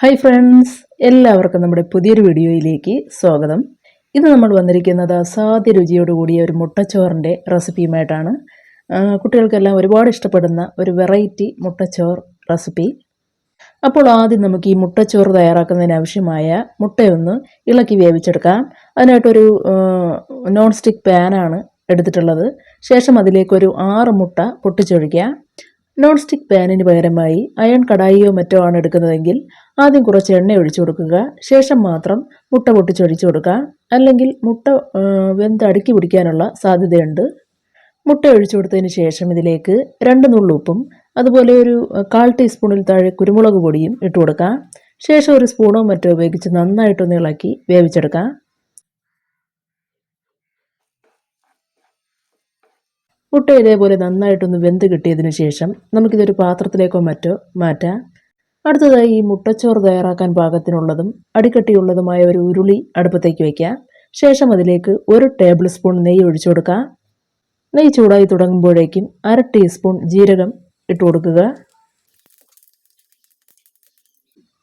Hi friends എല്ലാവർക്കും നമ്മുടെ പുതിയൊരു വീഡിയോയിലേക്ക് സ്വാഗതം. ഇന്ന് നമ്മൾ വന്നിരിക്കുന്നത് അസാധ്യ രുചിയോട് കൂടിയ ഒരു മുട്ടച്ചോറിന്റെ റെസിപ്പിയുമായിട്ടാണ്. കുട്ടികൾക്കെല്ലാം ഒരുപാട് ഇഷ്ടപ്പെടുന്ന ഒരു വെറൈറ്റി മുട്ടച്ചോർ റെസിപ്പി. അപ്പോൾ ആദ്യം നമുക്ക് ഈ മുട്ടച്ചോറ് തയ്യാറാക്കുന്നതിന് ആവശ്യമായ മുട്ടയൊന്ന് ഇളക്കി വേവിച്ചെടുക്കാം. അതിനായിട്ടൊരു നോൺ സ്റ്റിക്ക് പാനാണ് എടുത്തിട്ടുള്ളത്. ശേഷം അതിലേക്കൊരു ആറ് മുട്ട പൊട്ടിച്ചൊഴിക്കുക നോൺ സ്റ്റിക്ക് പാനിന് പകരമായി അയൺ കടായിയോ മറ്റോ ആണ് എടുക്കുന്നതെങ്കിൽ ആദ്യം കുറച്ച് എണ്ണ ഒഴിച്ചു കൊടുക്കുക. ശേഷം മാത്രം മുട്ട പൊട്ടിച്ചൊഴിച്ചു കൊടുക്കുക. അല്ലെങ്കിൽ മുട്ട വെന്ത് അടുക്കി പിടിക്കാനുള്ള സാധ്യതയുണ്ട്. മുട്ട ഒഴിച്ചു കൊടുത്തതിന് ശേഷം ഇതിലേക്ക് രണ്ട് നുള്ളുപ്പും അതുപോലെ ഒരു കാൽ ടീസ്പൂണിൽ താഴെ കുരുമുളക് പൊടിയും ഇട്ട് കൊടുക്കുക. ശേഷം ഒരു സ്പൂണോ മറ്റോ ഉപയോഗിച്ച് നന്നായിട്ടൊന്ന് ഇളക്കി വേവിച്ചെടുക്കാം മുട്ട ഇതേപോലെ നന്നായിട്ടൊന്ന് വെന്ത് കിട്ടിയതിന് ശേഷം നമുക്കിതൊരു പാത്രത്തിലേക്കോ മറ്റോ മാറ്റാം. അടുത്തതായി ഈ മുട്ടച്ചോറ് തയ്യാറാക്കാൻ പാകത്തിനുള്ളതും അടിക്കട്ടിയുള്ളതുമായ ഒരു ഉരുളി അടുപ്പത്തേക്ക് വയ്ക്കാം ശേഷം അതിലേക്ക് ഒരു ടേബിൾ സ്പൂൺ നെയ്യ് ഒഴിച്ചു കൊടുക്കുക നെയ്യ് ചൂടായി തുടങ്ങുമ്പോഴേക്കും അര ടീസ്പൂൺ ജീരകം ഇട്ട് കൊടുക്കുക.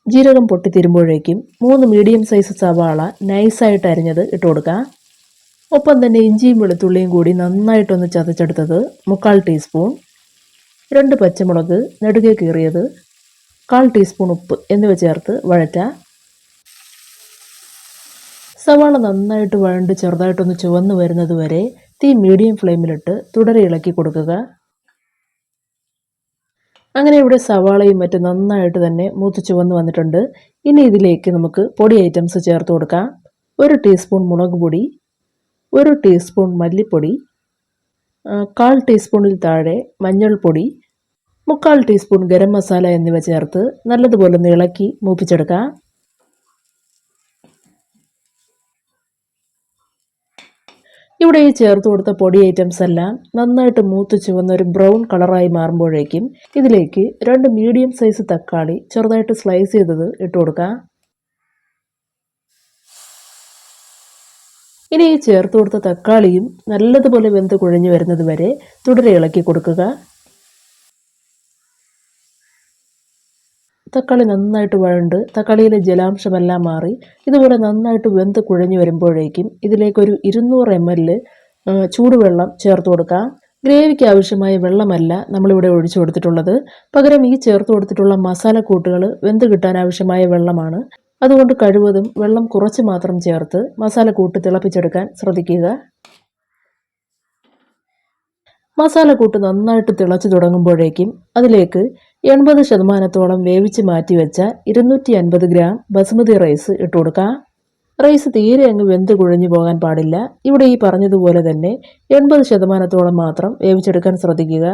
ജീരകം പൊട്ടിത്തീരുമ്പോഴേക്കും മൂന്ന് മീഡിയം സൈസ് സവാള നൈസായിട്ട് അരിഞ്ഞത് ഇട്ട് കൊടുക്കുക ഒപ്പം തന്നെ ഇഞ്ചിയും വെളുത്തുള്ളിയും കൂടി നന്നായിട്ടൊന്ന് ചതച്ചെടുത്തത് മുക്കാൽ ടീസ്പൂൺ രണ്ട് പച്ചമുളക് നെടുകെ കീറിയത് കാൽ ടീസ്പൂൺ ഉപ്പ് എന്നിവ ചേർത്ത് വഴറ്റ. സവാള നന്നായിട്ട് വഴണ്ട് ചെറുതായിട്ടൊന്ന് ചുവന്ന് വരുന്നത് വരെ തീ മീഡിയം ഫ്ലെയിമിലിട്ട് തുടരെ ഇളക്കി കൊടുക്കുക. അങ്ങനെ ഇവിടെ സവാളയും മറ്റും നന്നായിട്ട് തന്നെ മൂത്ത് ചുവന്ന് വന്നിട്ടുണ്ട്. ഇനി ഇതിലേക്ക് നമുക്ക് പൊടി ഐറ്റംസ് ചേർത്ത് കൊടുക്കാം. ഒരു ടീസ്പൂൺ മുളക് പൊടി ഒരു ടീസ്പൂൺ മല്ലിപ്പൊടി കാൽ ടീസ്പൂണിൽ താഴെ മഞ്ഞൾപ്പൊടി മുക്കാൽ ടീസ്പൂൺ ഗരം മസാല എന്നിവ ചേർത്ത് നല്ലതുപോലെ ഒന്ന് ഇളക്കി മൂപ്പിച്ചെടുക്കാം. ഇവിടെ ഈ ചേർത്ത് കൊടുത്ത പൊടി ഐറ്റംസ് എല്ലാം നന്നായിട്ട് മൂത്ത് ചുവന്ന ഒരു ബ്രൗൺ കളറായി മാറുമ്പോഴേക്കും ഇതിലേക്ക് രണ്ട് മീഡിയം സൈസ് തക്കാളി ചെറുതായിട്ട് സ്ലൈസ് ചെയ്തത് ഇട്ട് ഇനി ഈ ചേർത്ത് കൊടുത്ത തക്കാളിയും നല്ലതുപോലെ വെന്ത് കുഴഞ്ഞു വരുന്നത് വരെ തുടരെ ഇളക്കി കൊടുക്കുക. തക്കാളി നന്നായിട്ട് വഴണ്ട് തക്കാളിയിലെ ജലാംശമെല്ലാം മാറി ഇതുപോലെ നന്നായിട്ട് വെന്ത് കുഴഞ്ഞു വരുമ്പോഴേക്കും ഇതിലേക്കൊരു ഇരുന്നൂറ് എം എൽ ചൂടുവെള്ളം ചേർത്ത് കൊടുക്കാം ഗ്രേവിക്ക് ആവശ്യമായ വെള്ളമല്ല നമ്മളിവിടെ ഒഴിച്ചു കൊടുത്തിട്ടുള്ളത്. പകരം ഈ ചേർത്ത് കൊടുത്തിട്ടുള്ള മസാലക്കൂട്ടുകൾ വെന്ത് കിട്ടാൻ ആവശ്യമായ വെള്ളമാണ്. അതുകൊണ്ട് കഴിവതും വെള്ളം കുറച്ച് മാത്രം ചേർത്ത് മസാല കൂട്ട് തിളപ്പിച്ചെടുക്കാൻ ശ്രദ്ധിക്കുക. മസാല കൂട്ട് നന്നായിട്ട് തിളച്ചു തുടങ്ങുമ്പോഴേക്കും അതിലേക്ക് എൺപത് ശതമാനത്തോളം വേവിച്ച് മാറ്റിവെച്ച ഇരുന്നൂറ്റി അൻപത് ഗ്രാം ബസുമതി റൈസ് ഇട്ട് റൈസ് തീരെ അങ്ങ് വെന്ത് കുഴഞ്ഞു പോകാൻ പാടില്ല. ഇവിടെ ഈ പറഞ്ഞതുപോലെ തന്നെ എൺപത് ശതമാനത്തോളം മാത്രം വേവിച്ചെടുക്കാൻ ശ്രദ്ധിക്കുക.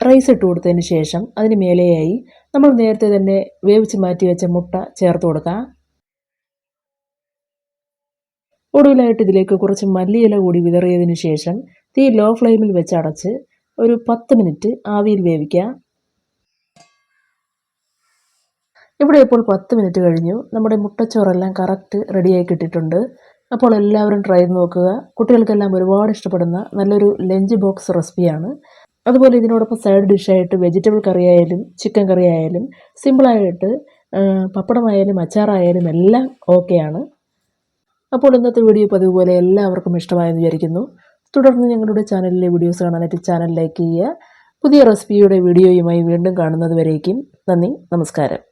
റൈസ് ഇട്ട് കൊടുത്തതിന് ശേഷം അതിന് മേലെയായി നമ്മൾ നേരത്തെ തന്നെ വേവിച്ച് മാറ്റി വെച്ച മുട്ട ചേർത്ത് കൊടുക്കാം. ഒടുവിലായിട്ട് ഇതിലേക്ക് കുറച്ച് മല്ലിയില കൂടി വിതറിയതിന് ശേഷം തീ ലോ ഫ്ലെയിമിൽ വെച്ചടച്ച് ഒരു പത്ത് മിനിറ്റ് ആവിയിൽ വേവിക്കുക ഇവിടെ ഇപ്പോൾ പത്ത് മിനിറ്റ് കഴിഞ്ഞു. നമ്മുടെ മുട്ടച്ചോറെല്ലാം കറക്റ്റ് റെഡിയായി കിട്ടിയിട്ടുണ്ട്. അപ്പോൾ എല്ലാവരും ട്രൈ ചെയ്ത് നോക്കുക. കുട്ടികൾക്കെല്ലാം ഒരുപാട് ഇഷ്ടപ്പെടുന്ന നല്ലൊരു ലഞ്ച് ബോക്സ് റെസിപ്പിയാണ്. അതുപോലെ ഇതിനോടൊപ്പം സൈഡ് ഡിഷായിട്ട് വെജിറ്റബിൾ കറി ആയാലും ചിക്കൻ കറി ആയാലും സിമ്പിളായിട്ട് പപ്പടമായാലും അച്ചാറായാലും എല്ലാം ഓക്കെയാണ് അപ്പോൾ ഇന്നത്തെ വീഡിയോ പതിവ് പോലെ എല്ലാവർക്കും ഇഷ്ടമായെന്ന് വിചാരിക്കുന്നു. തുടർന്ന് ഞങ്ങളുടെ ചാനലിലെ വീഡിയോസ് കാണാനായിട്ട് ചാനൽ ലൈക്ക് ചെയ്യുക. പുതിയ റെസിപ്പിയുടെ വീഡിയോയുമായി വീണ്ടും കാണുന്നത് വരേക്കും. നന്ദി നമസ്കാരം.